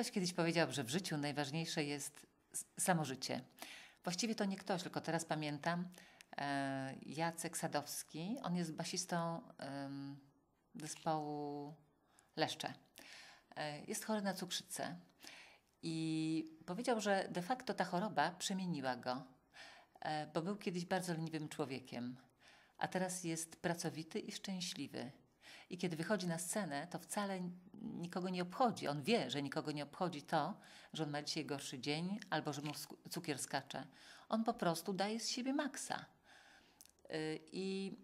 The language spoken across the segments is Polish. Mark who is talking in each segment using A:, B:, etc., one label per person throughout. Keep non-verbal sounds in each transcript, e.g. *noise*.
A: Ktoś kiedyś powiedział, że w życiu najważniejsze jest samo życie. Właściwie to nie ktoś, tylko teraz pamiętam e, Jacek Sadowski. On jest basistą zespołu Leszcze. E, jest chory na cukrzycę i powiedział, że de facto ta choroba przemieniła go, e, bo był kiedyś bardzo leniwym człowiekiem, a teraz jest pracowity i szczęśliwy. I kiedy wychodzi na scenę, to wcale nikogo nie obchodzi. On wie, że nikogo nie obchodzi to, że on ma dzisiaj gorszy dzień albo że mu cukier skacze. On po prostu daje z siebie maksa. Y, I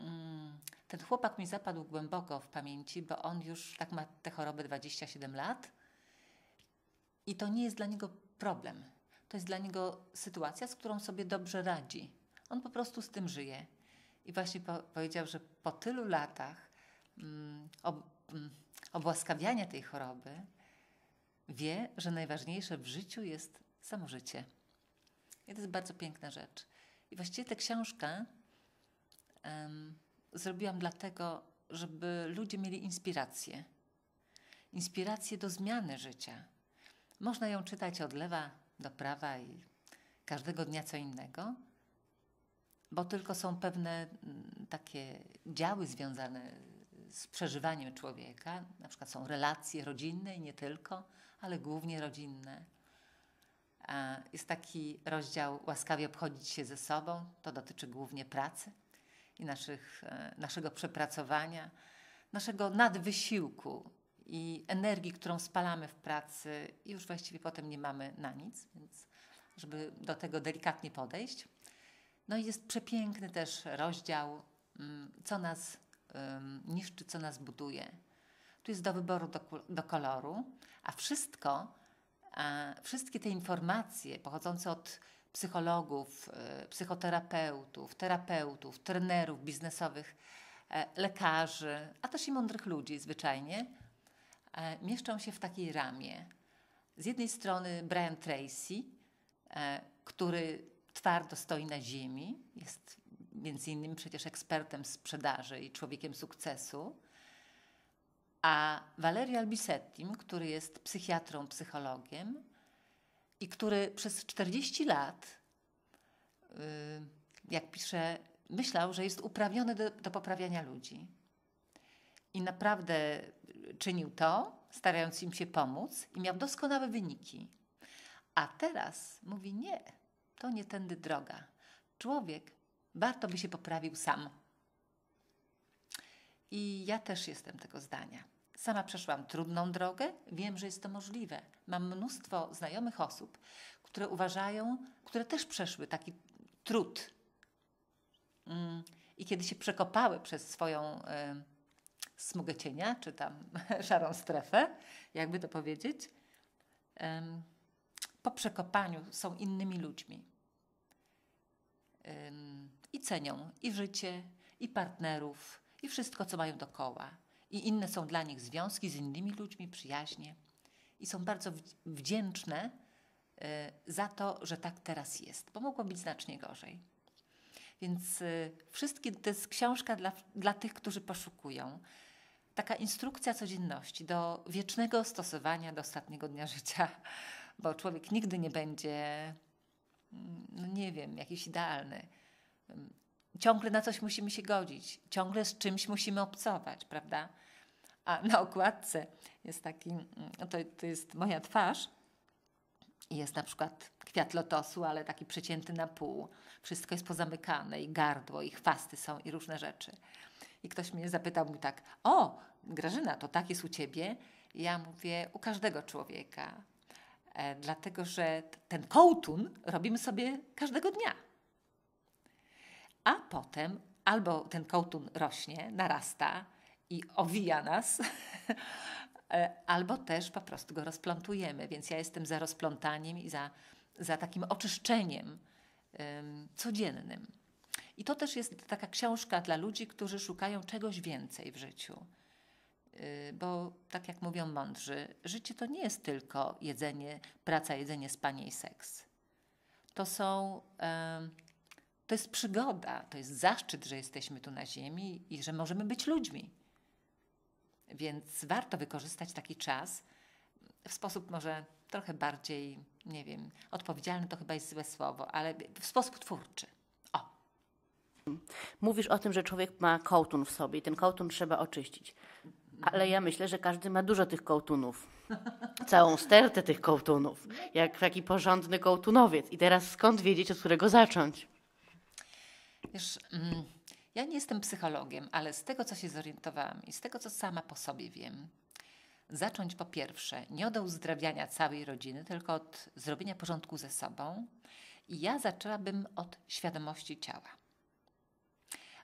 A: mm, ten chłopak mi zapadł głęboko w pamięci, bo on już tak ma tę chorobę 27 lat i to nie jest dla niego problem. To jest dla niego sytuacja, z którą sobie dobrze radzi. On po prostu z tym żyje. I właśnie po, powiedział, że po tylu latach mm, obłaskawiania tej choroby wie, że najważniejsze w życiu jest samo życie. I to jest bardzo piękna rzecz. I właściwie tę książkę um, zrobiłam dlatego, żeby ludzie mieli inspirację. Inspirację do zmiany życia. Można ją czytać od lewa do prawa i każdego dnia co innego, bo tylko są pewne takie działy związane z przeżywaniem człowieka. Na przykład są relacje rodzinne i nie tylko, ale głównie rodzinne. Jest taki rozdział łaskawie obchodzić się ze sobą. To dotyczy głównie pracy i naszych, e, naszego przepracowania, naszego nadwysiłku i energii, którą spalamy w pracy i już właściwie potem nie mamy na nic, więc żeby do tego delikatnie podejść. No i jest przepiękny też rozdział, mm, co nas niszczy, co nas buduje. Tu jest do wyboru do, do koloru, a wszystko, a wszystkie te informacje pochodzące od psychologów, e, psychoterapeutów, terapeutów, trenerów biznesowych, e, lekarzy, a też i mądrych ludzi zwyczajnie, e, mieszczą się w takiej ramie. Z jednej strony Brian Tracy, który twardo stoi na ziemi, jest między innymi przecież ekspertem sprzedaży i człowiekiem sukcesu, a Valerio Albisettim, który jest psychiatrą, psychologiem i który przez 40 lat, y, jak pisze, myślał, że jest uprawniony do, do poprawiania ludzi. I naprawdę czynił to, starając im się pomóc, i miał doskonałe wyniki. A teraz mówi: Nie, to nie tędy droga. Człowiek warto by się poprawił sam. I ja też jestem tego zdania. Sama przeszłam trudną drogę, wiem, że jest to możliwe. Mam mnóstwo znajomych osób, które uważają, które też przeszły taki trud. Mm, I kiedy się przekopały przez swoją y, smugę cienia, czy tam *laughs* szarą strefę, jakby to powiedzieć, po przekopaniu są innymi ludźmi. I cenią i życie, i partnerów, i wszystko, co mają dokoła i inne są dla nich związki z innymi ludźmi, przyjaźnie. I są bardzo wdzięczne e, za to, że tak teraz jest, bo mogło być znacznie gorzej. Więc e, wszystkie, to jest książka dla, dla tych, którzy poszukują. Taka instrukcja codzienności do wiecznego stosowania do ostatniego dnia życia, bo człowiek nigdy nie będzie, no nie wiem, jakiś idealny ciągle na coś musimy się godzić, ciągle z czymś musimy obcować, prawda? A na okładce jest taki, mm, to, to jest moja twarz i jest na przykład kwiat lotosu, ale taki przecięty na pół. Wszystko jest pozamykane i gardło, i chwasty są, i różne rzeczy. I ktoś mnie zapytał mi tak, o Grażyna, to tak jest u Ciebie? ja mówię, u każdego człowieka. E, dlatego, że ten kołtun robimy sobie każdego dnia. A potem albo ten kołtun rośnie, narasta, i owija nas, *laughs* e, albo też po prostu go rozplątujemy. Więc ja jestem za rozplątaniem i za, za takim oczyszczeniem um, codziennym. I to też jest taka książka dla ludzi, którzy szukają czegoś więcej w życiu. Yy, bo tak jak mówią mądrzy, życie to nie jest tylko jedzenie, praca, jedzenie, spanie i seks. To są. To jest przygoda, to jest zaszczyt, że jesteśmy tu na Ziemi i że możemy być ludźmi. Więc warto wykorzystać taki czas w sposób może trochę bardziej, nie wiem, odpowiedzialny to chyba jest złe słowo, ale w sposób twórczy. O.
B: Mówisz o tym, że człowiek ma kołtun w sobie i ten kołtun trzeba oczyścić. Ale ja myślę, że każdy ma dużo tych kołtunów. Całą stertę tych kołtunów. Jak taki porządny kołtunowiec. I teraz skąd wiedzieć, od którego zacząć?
A: Wiesz, mm, ja nie jestem psychologiem, ale z tego, co się zorientowałam i z tego, co sama po sobie wiem, zacząć po pierwsze nie od uzdrawiania całej rodziny, tylko od zrobienia porządku ze sobą. I ja zaczęłabym od świadomości ciała.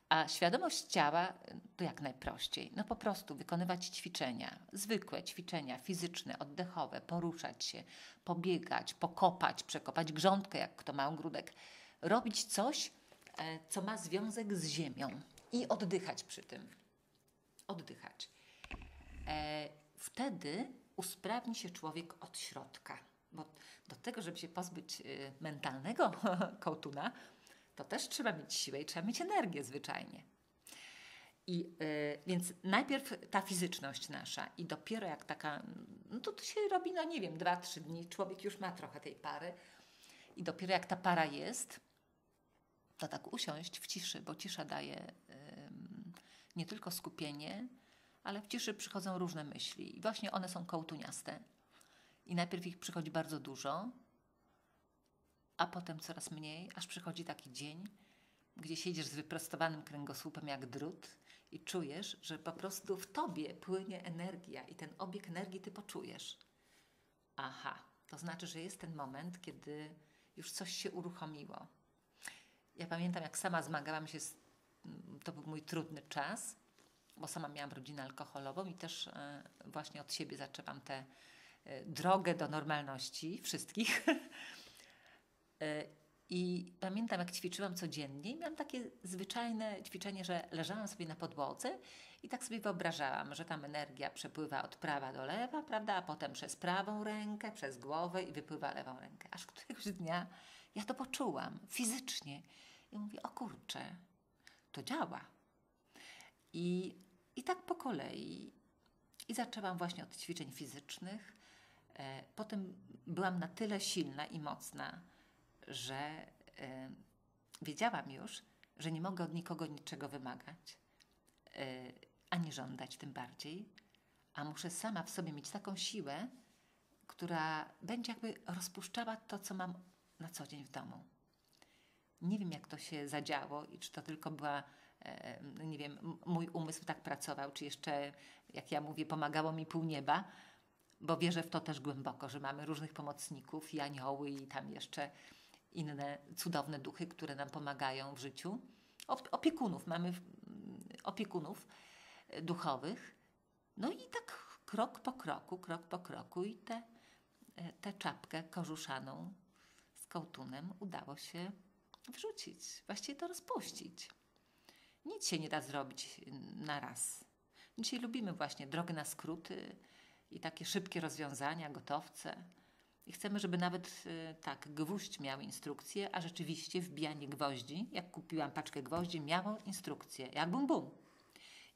A: A świadomość ciała to jak najprościej. No po prostu wykonywać ćwiczenia, zwykłe ćwiczenia fizyczne, oddechowe, poruszać się, pobiegać, pokopać, przekopać grządkę, jak kto ma ogródek. Robić coś, e, co ma związek z ziemią i oddychać przy tym. Oddychać. E, wtedy usprawni się człowiek od środka. Bo do tego, żeby się pozbyć y, mentalnego *laughs* kołtuna, to też trzeba mieć siłę i trzeba mieć energię zwyczajnie. I y, więc najpierw ta fizyczność nasza, i dopiero jak taka, no to, to się robi, no nie wiem, dwa, trzy dni, człowiek już ma trochę tej pary, i dopiero jak ta para jest, to tak usiąść w ciszy, bo cisza daje y, nie tylko skupienie, ale w ciszy przychodzą różne myśli. I właśnie one są kołtuniaste. I najpierw ich przychodzi bardzo dużo, a potem coraz mniej, aż przychodzi taki dzień, gdzie siedzisz z wyprostowanym kręgosłupem jak drut i czujesz, że po prostu w tobie płynie energia i ten obieg energii ty poczujesz. Aha, to znaczy, że jest ten moment, kiedy już coś się uruchomiło. Ja pamiętam, jak sama zmagałam się z. To był mój trudny czas, bo sama miałam rodzinę alkoholową i też e, właśnie od siebie zaczęłam tę e, drogę do normalności wszystkich. *laughs* E, I pamiętam, jak ćwiczyłam codziennie, miałam takie zwyczajne ćwiczenie, że leżałam sobie na podłodze i tak sobie wyobrażałam, że tam energia przepływa od prawa do lewa, prawda, a potem przez prawą rękę, przez głowę i wypływa lewą rękę. Aż któregoś dnia ja to poczułam fizycznie i mówię, o kurczę, to działa. I i tak po kolei. I zaczęłam właśnie od ćwiczeń fizycznych. E, potem byłam na tyle silna i mocna, że e, wiedziałam już, że nie mogę od nikogo niczego wymagać, e, ani żądać tym bardziej, a muszę sama w sobie mieć taką siłę, która będzie jakby rozpuszczała to, co mam na co dzień w domu. Nie wiem, jak to się zadziało i czy to tylko była nie wiem, mój umysł tak pracował, czy jeszcze, jak ja mówię, pomagało mi pół nieba, bo wierzę w to też głęboko, że mamy różnych pomocników i anioły i tam jeszcze inne cudowne duchy, które nam pomagają w życiu. Opiekunów, mamy opiekunów duchowych. No i tak krok po kroku, krok po kroku i tę te, te czapkę kożuszaną z kołtunem udało się wrzucić, właściwie to rozpuścić. Nic się nie da zrobić na raz. Dzisiaj lubimy właśnie drogę na skróty i takie szybkie rozwiązania, gotowce. I chcemy, żeby nawet y, tak, gwóźdź miał instrukcję, a rzeczywiście wbijanie gwoździ, jak kupiłam paczkę gwoździ, miało instrukcję, jak bum bum.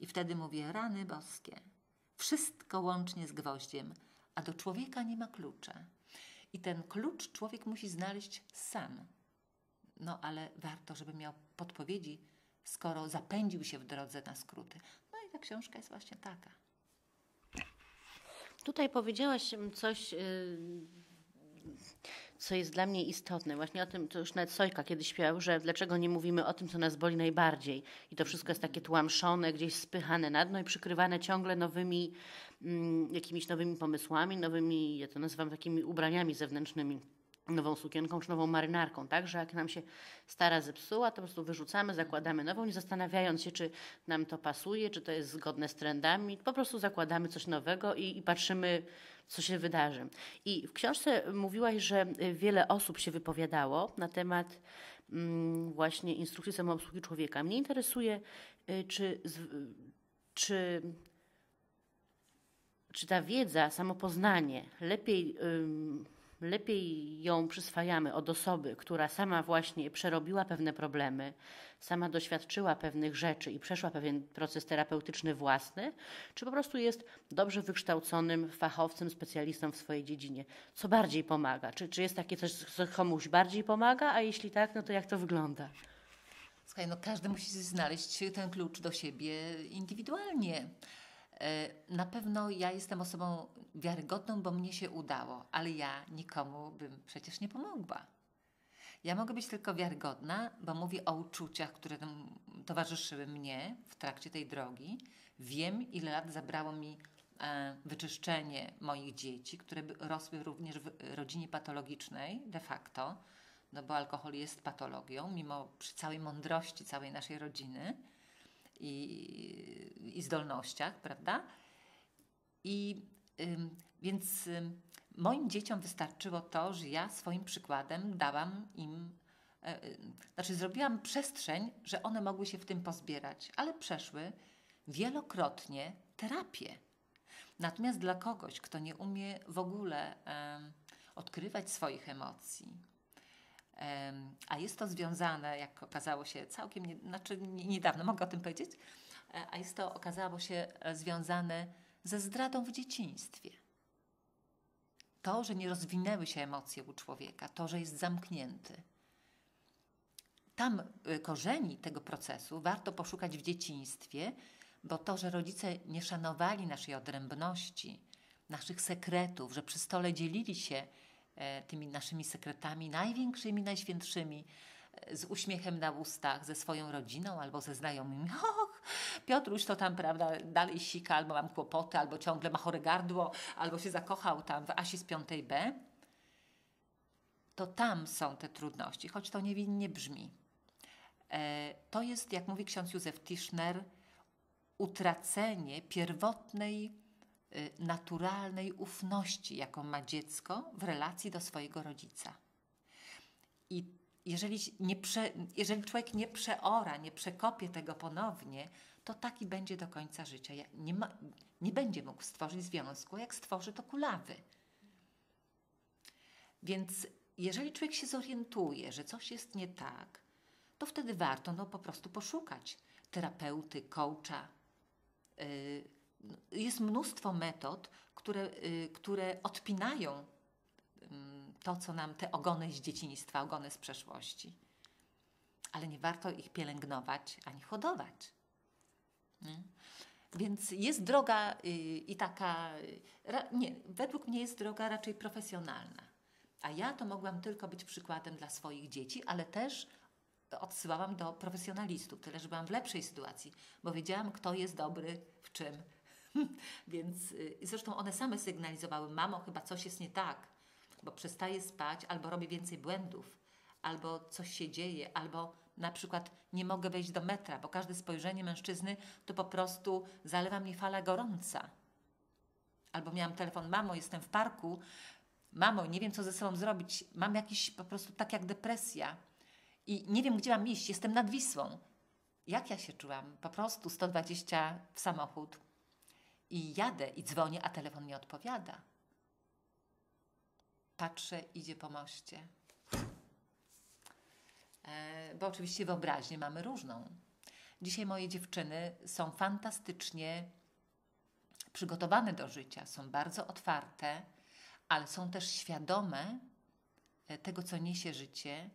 A: I wtedy mówię, rany boskie, wszystko łącznie z gwoździem, a do człowieka nie ma klucza. I ten klucz człowiek musi znaleźć sam. No ale warto, żeby miał podpowiedzi, skoro zapędził się w drodze na skróty. No i ta książka jest właśnie taka.
B: Tutaj powiedziałaś coś, y, co jest dla mnie istotne. Właśnie o tym, to już nawet Sojka kiedyś śpiewał, że dlaczego nie mówimy o tym, co nas boli najbardziej. I to wszystko jest takie tłamszone, gdzieś spychane na dno i przykrywane ciągle nowymi, mm, jakimiś nowymi pomysłami, nowymi, ja to nazywam takimi ubraniami zewnętrznymi nową sukienką czy nową marynarką, tak? Że jak nam się stara zepsuła, to po prostu wyrzucamy, zakładamy nową, nie zastanawiając się, czy nam to pasuje, czy to jest zgodne z trendami. Po prostu zakładamy coś nowego i, i patrzymy, co się wydarzy. I w książce mówiłaś, że wiele osób się wypowiadało na temat mm, właśnie instrukcji samoobsługi człowieka. Mnie interesuje, y, czy, czy, czy ta wiedza, samopoznanie lepiej lepiej ją przyswajamy od osoby, która sama właśnie przerobiła pewne problemy, sama doświadczyła pewnych rzeczy i przeszła pewien proces terapeutyczny własny, czy po prostu jest dobrze wykształconym fachowcem, specjalistą w swojej dziedzinie? Co bardziej pomaga? Czy, czy jest takie coś, co komuś bardziej pomaga, a jeśli tak, no to jak to wygląda?
A: Słuchaj, no każdy musi znaleźć ten klucz do siebie indywidualnie. E, na pewno ja jestem osobą wiarygodną, bo mnie się udało, ale ja nikomu bym przecież nie pomogła. Ja mogę być tylko wiarygodna, bo mówię o uczuciach, które towarzyszyły mnie w trakcie tej drogi. Wiem, ile lat zabrało mi e, wyczyszczenie moich dzieci, które rosły również w rodzinie patologicznej de facto, no bo alkohol jest patologią, mimo przy całej mądrości całej naszej rodziny i, i zdolnościach, prawda? I ym, więc ym, moim dzieciom wystarczyło to, że ja swoim przykładem dałam im, e, y, znaczy zrobiłam przestrzeń, że one mogły się w tym pozbierać, ale przeszły wielokrotnie terapię. Natomiast dla kogoś, kto nie umie w ogóle odkrywać swoich emocji, a jest to związane, jak okazało się całkiem, nie, znaczy niedawno, mogę o tym powiedzieć, e, a jest to okazało się e, związane ze zdradą w dzieciństwie. To, że nie rozwinęły się emocje u człowieka, to, że jest zamknięty. Tam e, korzeni tego procesu warto poszukać w dzieciństwie, bo to, że rodzice nie szanowali naszej odrębności, naszych sekretów, że przy stole dzielili się tymi naszymi sekretami największymi, najświętszymi, e, z uśmiechem na ustach, ze swoją rodziną albo ze znajomymi. *laughs* Och, Piotruś to tam, prawda, dalej sika, albo mam kłopoty, albo ciągle ma chore gardło, albo się zakochał tam w Asi z piątej B. To tam są te trudności, choć to niewinnie brzmi. E, to jest, jak mówi ksiądz Józef Tischner, utracenie pierwotnej naturalnej ufności, jaką ma dziecko w relacji do swojego rodzica. I jeżeli, nie prze, jeżeli człowiek nie przeora, nie przekopie tego ponownie, to taki będzie do końca życia. Nie, ma, nie będzie mógł stworzyć związku, jak stworzy to kulawy. Więc jeżeli człowiek się zorientuje, że coś jest nie tak, to wtedy warto no, po prostu poszukać terapeuty, coacha, yy, jest mnóstwo metod, które, y, które odpinają to, co nam te ogony z dzieciństwa, ogony z przeszłości. Ale nie warto ich pielęgnować ani hodować. Nie? Więc jest droga y, i taka, nie, według mnie jest droga raczej profesjonalna. A ja to mogłam tylko być przykładem dla swoich dzieci, ale też odsyłałam do profesjonalistów, tyle że byłam w lepszej sytuacji, bo wiedziałam, kto jest dobry w czym *laughs* Więc y, zresztą one same sygnalizowały, mamo, chyba coś jest nie tak, bo przestaję spać, albo robię więcej błędów, albo coś się dzieje, albo na przykład nie mogę wejść do metra, bo każde spojrzenie mężczyzny to po prostu zalewa mi fala gorąca. Albo miałam telefon, mamo, jestem w parku, mamo, nie wiem co ze sobą zrobić, mam jakiś po prostu tak jak depresja i nie wiem gdzie mam iść, jestem nad Wisłą. Jak ja się czułam? Po prostu 120 w samochód, i jadę i dzwonię, a telefon nie odpowiada. Patrzę, idzie po moście. E, bo oczywiście wyobraźnię mamy różną. Dzisiaj moje dziewczyny są fantastycznie przygotowane do życia, są bardzo otwarte, ale są też świadome e, tego, co niesie życie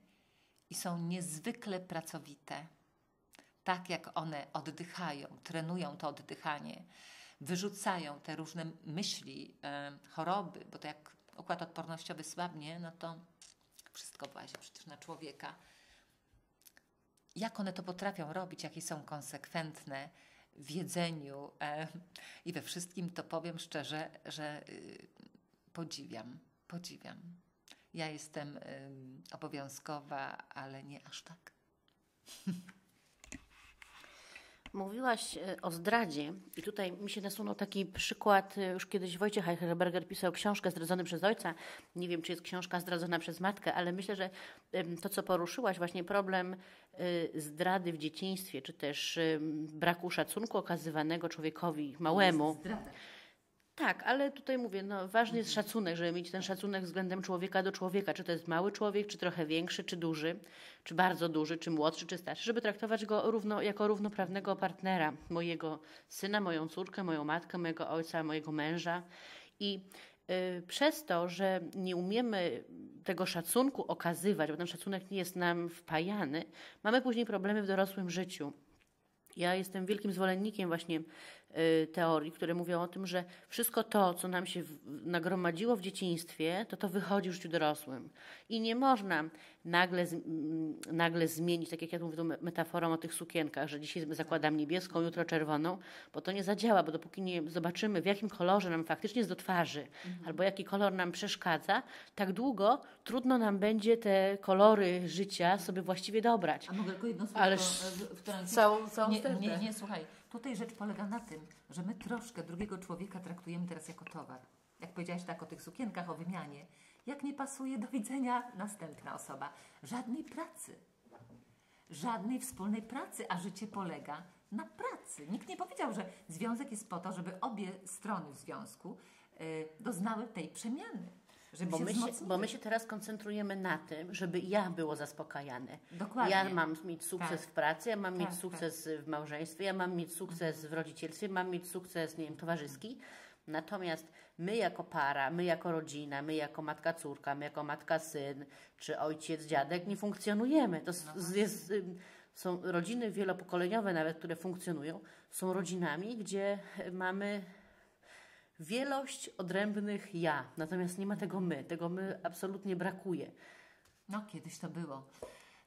A: i są niezwykle pracowite. Tak jak one oddychają, trenują to oddychanie, wyrzucają te różne myśli, e, choroby, bo to jak układ odpornościowy słabnie, no to wszystko włazi przecież na człowieka. Jak one to potrafią robić, jakie są konsekwentne w jedzeniu e, i we wszystkim, to powiem szczerze, że y, podziwiam, podziwiam. Ja jestem obowiązkowa, ale nie aż tak. *laughs*
B: Mówiłaś e, o zdradzie i tutaj mi się nasunął taki przykład, e, już kiedyś Wojciech Heichberger pisał książkę Zdradzony przez ojca. Nie wiem, czy jest książka zdradzona przez matkę, ale myślę, że to, co poruszyłaś, właśnie problem e, zdrady w dzieciństwie, czy też braku szacunku okazywanego człowiekowi małemu. Tak, ale tutaj mówię, no, ważny jest szacunek, żeby mieć ten szacunek względem człowieka do człowieka. Czy to jest mały człowiek, czy trochę większy, czy duży, czy bardzo duży, czy młodszy, czy starszy, żeby traktować go równo, jako równoprawnego partnera, mojego syna, moją córkę, moją matkę, mojego ojca, mojego męża. I y, przez to, że nie umiemy tego szacunku okazywać, bo ten szacunek nie jest nam wpajany, mamy później problemy w dorosłym życiu. Ja jestem wielkim zwolennikiem właśnie teorii, które mówią o tym, że wszystko to, co nam się nagromadziło w dzieciństwie, to to wychodzi w życiu dorosłym. I nie można nagle, z- m, nagle zmienić, tak jak ja tu mówię tą me- metaforą o tych sukienkach, że dzisiaj zakładam niebieską, jutro czerwoną, bo to nie zadziała, bo dopóki nie zobaczymy, w jakim kolorze nam faktycznie jest do twarzy, albo jaki kolor nam przeszkadza, tak długo trudno nam będzie te kolory życia sobie właściwie dobrać.
A: A mogę tylko jedno słówko
B: Ależ
A: w- wtrącić?
B: całą- całą
A: nie, nie, nie, słuchaj. Tutaj rzecz polega na tym, że my troszkę drugiego człowieka traktujemy teraz jako towar. Jak powiedziałaś tak o tych sukienkach, o wymianie. Jak nie pasuje, do widzenia następna osoba. Żadnej pracy. Żadnej wspólnej pracy, a życie polega na pracy. Nikt nie powiedział, że związek jest po to, żeby obie strony w związku y, doznały tej przemiany. Żeby
B: Bo
A: się
B: my, się, bo my się teraz koncentrujemy na tym, żeby ja było zaspokajane.
A: Dokładnie.
B: Ja mam mieć sukces
A: Tak.
B: w pracy, ja mam
A: Tak,
B: mieć sukces w małżeństwie, ja mam mieć sukces w rodzicielstwie, mam mieć sukces, nie wiem, towarzyski. Natomiast my jako para, my jako rodzina, my jako matka córka, my jako matka syn, czy ojciec, dziadek nie funkcjonujemy. To z- jest, ym, są rodziny wielopokoleniowe nawet, które funkcjonują, są rodzinami, gdzie mamy wielość odrębnych ja, natomiast nie ma tego my. Tego my absolutnie brakuje.
A: No, kiedyś to było.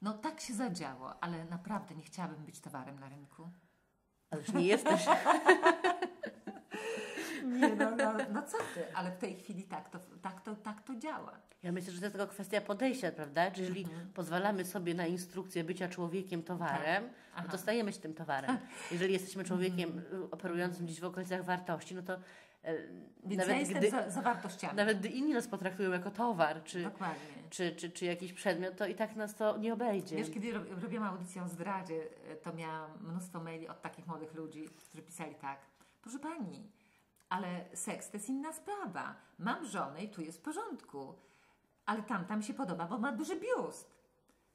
A: No, tak się zadziało, ale naprawdę nie chciałabym być towarem na rynku.
B: Ale już nie jesteś. *laughs*
A: Nie, no, no, no co ty, ale w tej chwili tak to, tak to, tak to działa.
B: Ja myślę, że to jest tylko kwestia podejścia, prawda? Że jeżeli pozwalamy sobie na instrukcję bycia człowiekiem towarem, no
A: Aha.
B: to stajemy się tym towarem. *laughs* Jeżeli jesteśmy człowiekiem y, operującym gdzieś w okolicach wartości, no to
A: Więc
B: nawet,
A: ja jestem
B: gdy,
A: za, za wartościami.
B: nawet gdy inni nas potraktują jako towar, czy, czy, czy, czy jakiś przedmiot, to i tak nas to nie obejdzie.
A: Wiesz, kiedy rob, robiłam audycję o zdradzie, e, to miałam mnóstwo maili od takich młodych ludzi, którzy pisali tak. Proszę pani, ale seks to jest inna sprawa. Mam żonę i tu jest w porządku. Ale tamta mi się podoba, bo ma duży biust.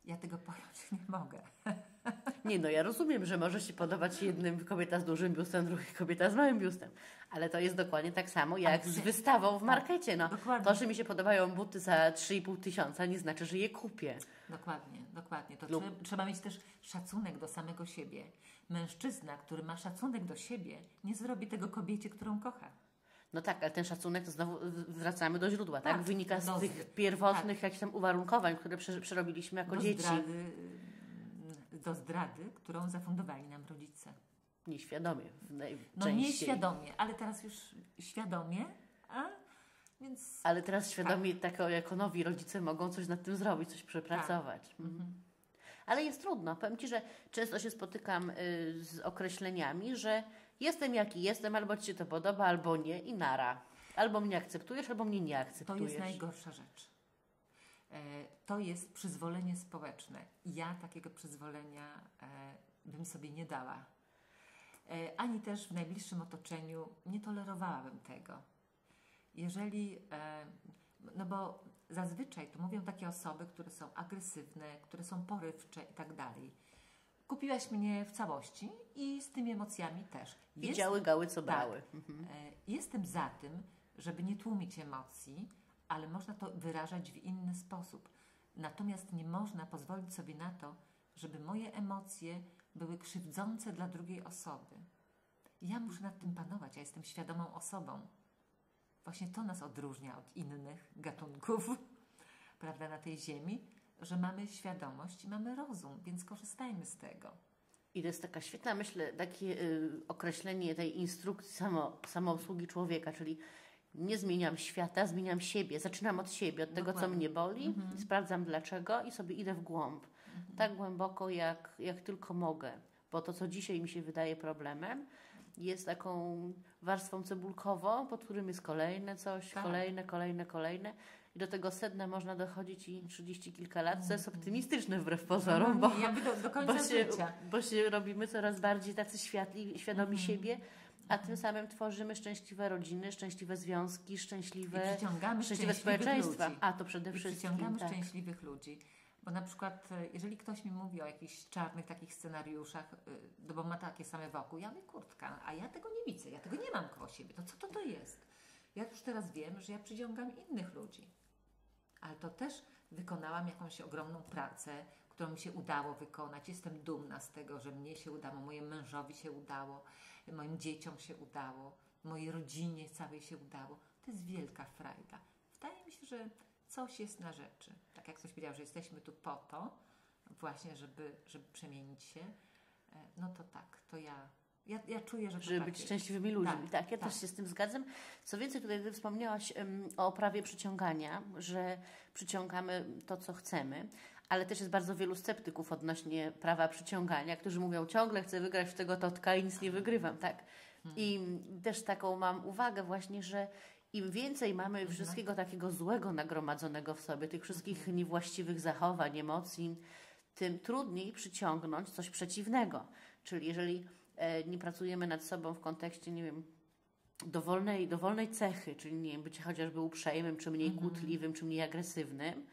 A: Ja tego pojąć nie mogę. *laughs*
B: Nie, no ja rozumiem, że może się podobać jednym kobieta z dużym biustem, drugiej kobieta z małym biustem. Ale to jest dokładnie tak samo jak
A: Ale
B: z wystawą w markecie. No,
A: dokładnie.
B: to, że mi się podobają buty za 3,5 tysiąca, nie znaczy, że je kupię.
A: Dokładnie, dokładnie. To
B: Lub-
A: trzeba, trzeba mieć też szacunek do samego siebie. Mężczyzna, który ma szacunek do siebie, nie zrobi tego kobiecie, którą kocha.
B: No tak, ale ten szacunek to znowu wracamy do źródła, tak?
A: Tak,
B: Wynika z
A: do-
B: tych pierwotnych jakichś tam uwarunkowanniej, które prze- przerobiliśmy jako
A: do
B: dzieci.
A: Zdrady, do zdrady, którą zafundowali nam rodzice.
B: Nieświadomie. w
A: No
B: najczęściej.
A: nieświadomie, ale teraz już świadomie, a więc
B: Ale teraz świadomie tak. jako nowi rodzice mogą coś nad tym zrobić, coś przepracować.
A: Tak.
B: Mhm. Ale jest trudno. Powiem Ci, że często się spotykam y, z określeniami, że jestem jaki jestem, albo Ci się to podoba, albo nie i nara. Albo mnie akceptujesz, albo mnie nie
A: to
B: akceptujesz.
A: jest najgorsza rzecz. E, To jest przyzwolenie społeczne. Ja takiego przyzwolenia e, bym sobie nie dała. E, Ani też w najbliższym otoczeniu nie tolerowałabym tego. Jeżeli, no bo zazwyczaj to mówią takie osoby, które są agresywne, które są porywcze i tak dalej. Kupiłaś mnie w całości i z tymi emocjami też.
B: Widziały gały, co
A: Tak.
B: brały. Mhm.
A: E, Jestem za tym, żeby nie tłumić emocji, ale można to wyrażać w inny sposób. Natomiast nie można pozwolić sobie na to, żeby moje emocje były krzywdzące dla drugiej osoby. Ja muszę nad tym panować, ja jestem świadomą osobą. Właśnie to nas odróżnia od innych gatunków, *laughs* prawda, na tej ziemi, że mamy świadomość i mamy rozum, więc korzystajmy z tego.
B: I to jest taka świetna, myślę, takie y, określenie tej instrukcji samo, samoobsługi człowieka, czyli nie zmieniam świata, zmieniam siebie. Zaczynam od siebie, od tego, co
A: Dokładnie.
B: mnie boli,
A: Mhm.
B: sprawdzam dlaczego i sobie idę w głąb. Tak głęboko, jak, jak tylko mogę. Bo to, co dzisiaj mi się wydaje problemem, jest taką warstwą cebulkową, pod którym jest kolejne coś,
A: Tak.
B: kolejne, kolejne, kolejne. I do tego sedna można dochodzić i 30 kilka lat, co jest optymistyczne wbrew pozorom, bo,
A: No, jakby do, do końca
B: bo się,
A: życia.
B: bo się robimy coraz bardziej tacy światli, świadomi
A: Mhm.
B: siebie, a tym samym tworzymy szczęśliwe rodziny, szczęśliwe związki,
A: I
B: szczęśliwe,
A: przyciągamy
B: szczęśliwe społeczeństwa.
A: ludzi.
B: A to przede
A: I
B: wszystkim.
A: przyciągamy
B: Tak.
A: szczęśliwych ludzi. Bo na przykład, e, jeżeli ktoś mi mówi o jakichś czarnych takich scenariuszach, e, no bo ma takie same wokół, ja mówię kurtka, a ja tego nie widzę, ja tego nie mam koło siebie. To co to to jest? Ja już teraz wiem, że ja przyciągam innych ludzi. Ale to też wykonałam jakąś ogromną pracę, którą mi się udało wykonać. Jestem dumna z tego, że mnie się udało, mojemu mężowi się udało, moim dzieciom się udało, mojej rodzinie całej się udało. To jest wielka frajda. Wydaje mi się, że coś jest na rzeczy. Tak jak ktoś powiedział, że jesteśmy tu po to, właśnie, żeby, żeby przemienić się, e, no to tak, to ja, ja, ja czuję, że
B: Żeby
A: tak
B: być szczęśliwymi ludźmi. Tak,
A: Tak,
B: ja
A: tak.
B: też się z tym zgadzam. Co więcej, tutaj ty wspomniałaś em, o prawie przyciągania, że przyciągamy to, co chcemy, ale też jest bardzo wielu sceptyków odnośnie prawa przyciągania, którzy mówią, ciągle chcę wygrać w tego totka i nic nie wygrywam, tak? I też taką mam uwagę właśnie, że im więcej mamy wszystkiego takiego złego nagromadzonego w sobie, tych wszystkich niewłaściwych zachowań, emocji, tym trudniej przyciągnąć coś przeciwnego. Czyli jeżeli nie pracujemy nad sobą w kontekście, nie wiem, dowolnej, dowolnej cechy, czyli nie wiem, być chociażby uprzejmym, czy mniej kłótliwym, czy mniej agresywnym,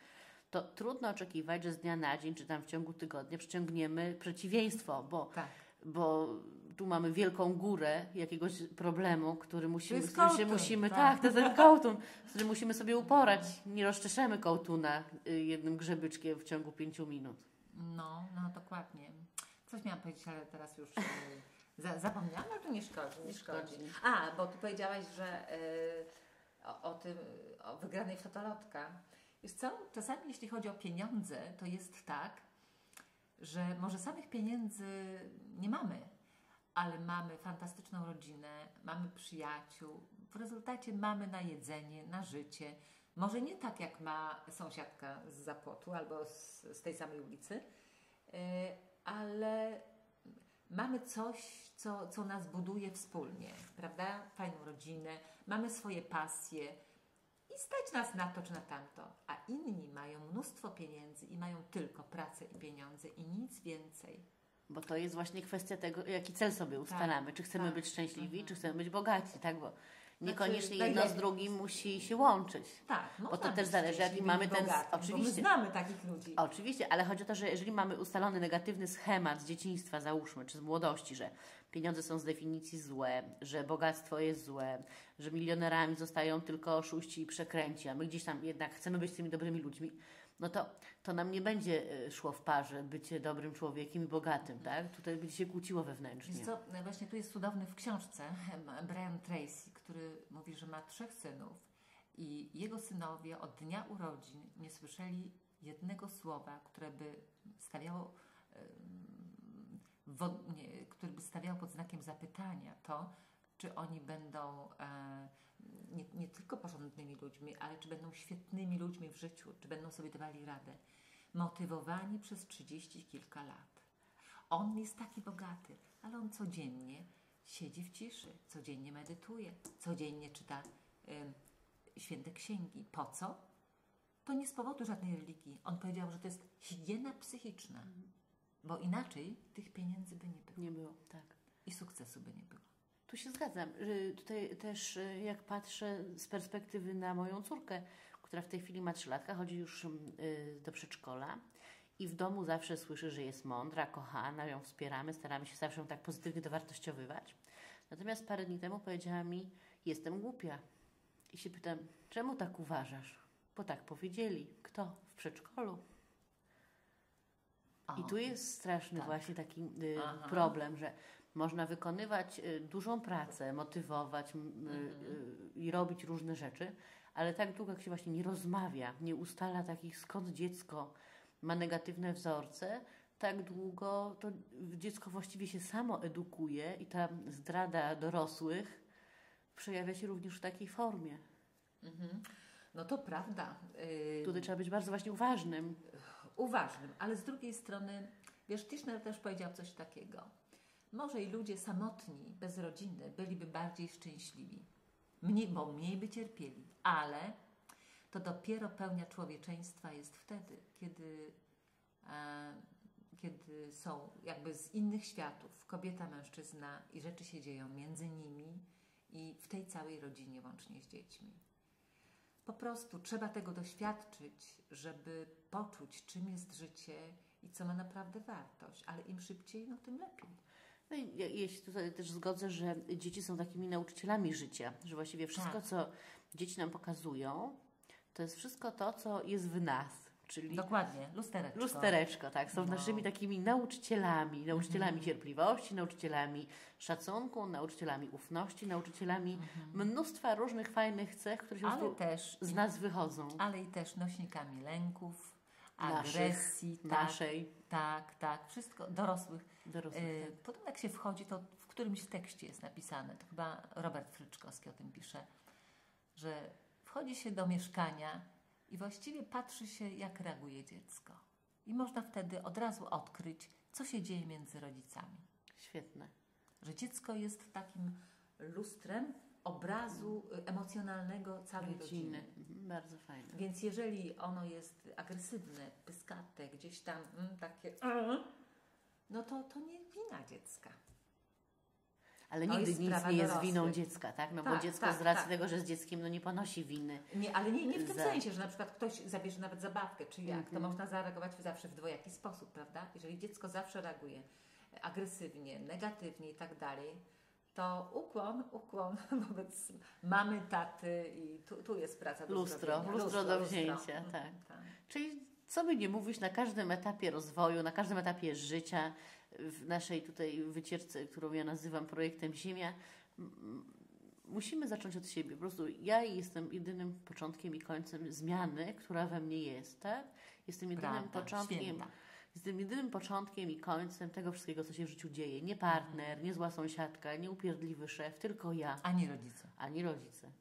B: to trudno oczekiwać, że z dnia na dzień, czy tam w ciągu tygodnia przyciągniemy przeciwieństwo, bo,
A: Tak.
B: bo tu mamy wielką górę jakiegoś problemu, który musimy,
A: jest
B: z którym się
A: kołtun,
B: musimy,
A: tak.
B: tak, to jest ten kołtun, z którym musimy sobie uporać. Nie rozczeszemy kołtuna y, jednym grzebyczkiem w ciągu pięciu minut.
A: No, no dokładnie. Coś miałam powiedzieć, ale teraz już e, za, zapomniałam, ale to nie szkodzi, nie szkodzi. A, bo ty powiedziałaś, że e, o, o tym, o wygranej w totolotka. Wiesz co, czasami jeśli chodzi o pieniądze, to jest tak, że może samych pieniędzy nie mamy, ale mamy fantastyczną rodzinę, mamy przyjaciół, w rezultacie mamy na jedzenie, na życie. Może nie tak jak ma sąsiadka z zapłotu albo z, z tej samej ulicy, yy, ale mamy coś, co, co nas buduje wspólnie, prawda? Fajną rodzinę, mamy swoje pasje i stać nas na to czy na tamto, a inni mają mnóstwo pieniędzy i mają tylko pracę i pieniądze i nic więcej.
B: Bo to jest właśnie kwestia tego, jaki cel sobie ustalamy. czy chcemy
A: tak.
B: być szczęśliwi, czy chcemy być bogaci, tak? Bo niekoniecznie
A: Znaczy,
B: jedno
A: tak
B: z drugim musi się łączyć.
A: Tak,
B: Bo
A: można
B: to też
A: być
B: zależy, jaki mamy ten-
A: bogatym, Bo my
B: oczywiście.
A: znamy takich ludzi.
B: Oczywiście, ale chodzi o to, że jeżeli mamy ustalony negatywny schemat z dzieciństwa, załóżmy, czy z młodości, że pieniądze są z definicji złe, że bogactwo jest złe, że milionerami zostają tylko oszuści i przekręci, a my gdzieś tam jednak chcemy być tymi dobrymi ludźmi, no to, to nam nie będzie e, szło w parze bycie dobrym człowiekiem i bogatym, tak? Tutaj będzie się kłóciło wewnętrznie.
A: Wiesz co, no właśnie tu jest cudowny w książce Brian Tracy, który mówi, że ma trzech synów i jego synowie od dnia urodzin nie słyszeli jednego słowa, które by stawiało, które by stawiało pod znakiem zapytania to, czy oni będą e, nie, nie tylko porządnymi ludźmi, ale czy będą świetnymi ludźmi w życiu, czy będą sobie dawali radę. Motywowani przez trzydzieści kilka lat. On jest taki bogaty, ale on codziennie siedzi w ciszy, codziennie medytuje, codziennie czyta em, święte księgi. Po co? To nie z powodu żadnej religii. On powiedział, że to jest higiena psychiczna, bo inaczej tych pieniędzy by nie było
B: Nie było, tak.
A: i sukcesu by nie było.
B: Tu się zgadzam. Tutaj też y, jak patrzę z perspektywy na moją córkę, która w tej chwili ma 3 latka, chodzi już y, do przedszkola i w domu zawsze słyszy, że jest mądra, kochana, ją wspieramy, staramy się zawsze ją tak pozytywnie dowartościowywać. Natomiast parę dni temu powiedziała mi, jestem głupia. I się pytam, czemu tak uważasz? Bo tak powiedzieli. Kto? W przedszkolu.
A: O,
B: I tu jest straszny
A: tak.
B: właśnie taki y, problem, że można wykonywać y, dużą pracę, motywować m, y, i robić różne rzeczy, ale tak długo jak się właśnie nie rozmawia, nie ustala takich skąd dziecko ma negatywne wzorce, tak długo to dziecko właściwie się samo edukuje i ta zdrada dorosłych przejawia się również w takiej formie.
A: Mhm. No to prawda.
B: Tutaj trzeba być bardzo właśnie uważnym.
A: uważnym, ale z drugiej strony, wiesz, Tischner też powiedział coś takiego. Może i ludzie samotni, bez rodziny, byliby bardziej szczęśliwi, mniej, bo mniej by cierpieli, ale to dopiero pełnia człowieczeństwa jest wtedy, kiedy, e, kiedy są jakby z innych światów, kobieta, mężczyzna i rzeczy się dzieją między nimi i w tej całej rodzinie, łącznie z dziećmi. Po prostu trzeba tego doświadczyć, żeby poczuć, czym jest życie i co ma naprawdę wartość, ale im szybciej, no tym lepiej.
B: No i ja, ja się tutaj też zgodzę, że dzieci są takimi nauczycielami życia, że właściwie wszystko,
A: Tak.
B: co dzieci nam pokazują, to jest wszystko to, co jest w nas, czyli
A: Dokładnie, lustereczko.
B: lustereczko, tak, są
A: No.
B: naszymi takimi nauczycielami, nauczycielami cierpliwości, nauczycielami szacunku, nauczycielami ufności, nauczycielami mnóstwa różnych fajnych cech, które się
A: Ale też,
B: z nas wychodzą.
A: ale i też nośnikami lęków,
B: Naszych,
A: agresji, tak,
B: Naszej,
A: tak, tak, wszystko, dorosłych.
B: dorosłych.
A: Yy,
B: tak.
A: potem jak się wchodzi, to w którymś tekście jest napisane, to chyba Robert Fryczkowski o tym pisze, że wchodzi się do mieszkania i właściwie patrzy się, jak reaguje dziecko. I można wtedy od razu odkryć, co się dzieje między rodzicami.
B: Świetne.
A: Że dziecko jest takim lustrem obrazu y, emocjonalnego całej rodziny.
B: Rodziny. Mhm, bardzo fajne.
A: Więc jeżeli ono jest agresywne, pyskate, gdzieś tam mm, takie, mm, no to to nie wina dziecka.
B: Ale
A: To
B: nigdy nic nie jest winą dziecka, tak? No bo
A: Tak,
B: dziecko
A: tak,
B: z racji
A: tak.
B: tego, że jest dzieckiem, no nie ponosi winy.
A: Nie, ale nie, nie w tym
B: Za-
A: sensie, że na przykład ktoś zabierze nawet zabawkę, czy jak, to
B: Mhm.
A: można zareagować zawsze w dwojaki sposób, prawda? Jeżeli dziecko zawsze reaguje agresywnie, negatywnie i tak dalej, to ukłon, ukłon *laughs* wobec mamy, taty i tu, tu jest praca do
B: Lustro,
A: zrobienia.
B: lustro do wzięcia,
A: Mhm,
B: tak.
A: tak.
B: Czyli co by nie mówić, na każdym etapie rozwoju, na każdym etapie życia, w naszej tutaj wycieczce, którą ja nazywam projektem Ziemia, musimy zacząć od siebie. Po prostu ja jestem jedynym początkiem i końcem zmiany, która we mnie jest, tak? Jestem jedynym
A: Prawda,
B: początkiem.
A: święta.
B: Jestem jedynym początkiem i końcem tego wszystkiego, co się w życiu dzieje. Nie partner, nie zła sąsiadka, nie upierdliwy szef, tylko ja,
A: Ani rodzice.
B: ani rodzice.